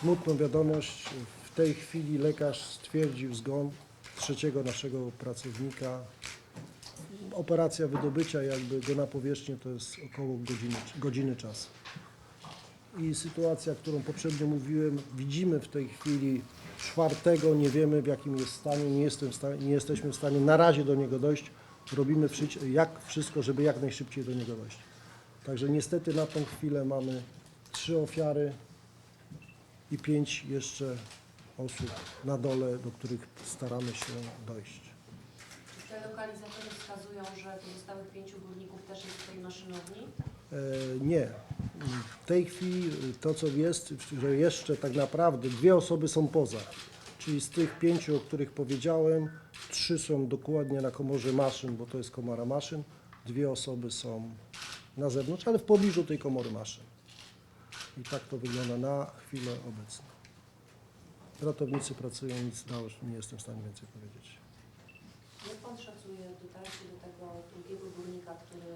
Smutną wiadomość. W tej chwili lekarz stwierdził zgon trzeciego naszego pracownika. Operacja wydobycia jakby go na powierzchnię to jest około godziny, godziny czasu. I sytuacja, którą poprzednio mówiłem, widzimy w tej chwili czwartego, nie wiemy w jakim jest stanie, nie, jestem w stanie, nie jesteśmy w stanie na razie do niego dojść. Robimy jak wszystko, żeby jak najszybciej do niego dojść. Także niestety na tą chwilę mamy trzy ofiary i pięć jeszcze osób na dole, do których staramy się dojść. Czy te lokalizatory wskazują, że pozostałych pięciu górników też jest w tej maszynowni? E, Nie. W tej chwili to, co jest, że jeszcze tak naprawdę dwie osoby są poza. Czyli z tych pięciu, o których powiedziałem, trzy są dokładnie na komorze maszyn, bo to jest komora maszyn. Dwie osoby są na zewnątrz, ale w pobliżu tej komory maszyn. I tak to wygląda na chwilę obecną. Ratownicy pracują, nic dało, nie jestem w stanie więcej powiedzieć. Jak Pan szacuje dotarcie do tego drugiego górnika, który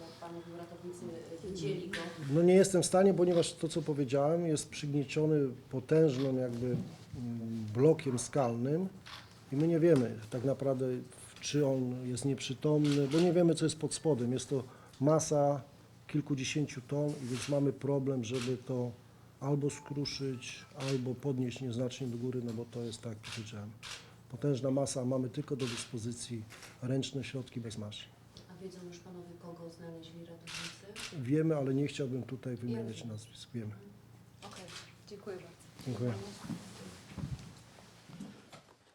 jak Pan mówił, ratownicy widzieli go? No nie jestem w stanie, ponieważ to, co powiedziałem, jest przygnieciony potężnym jakby mm, blokiem skalnym i my nie wiemy tak naprawdę, czy on jest nieprzytomny, bo nie wiemy, co jest pod spodem. Jest to masa kilkudziesięciu ton, więc mamy problem, żeby to albo skruszyć, albo podnieść nieznacznie do góry, no bo to jest tak, jak powiedziałem. Potężna masa, a mamy tylko do dyspozycji ręczne środki bez maszyn. A wiedzą już Panowie, kogo znaleźli ratownicy? Wiemy, ale nie chciałbym tutaj wymieniać nazwisk. Wiemy. Okej, dziękuję bardzo. Dziękuję.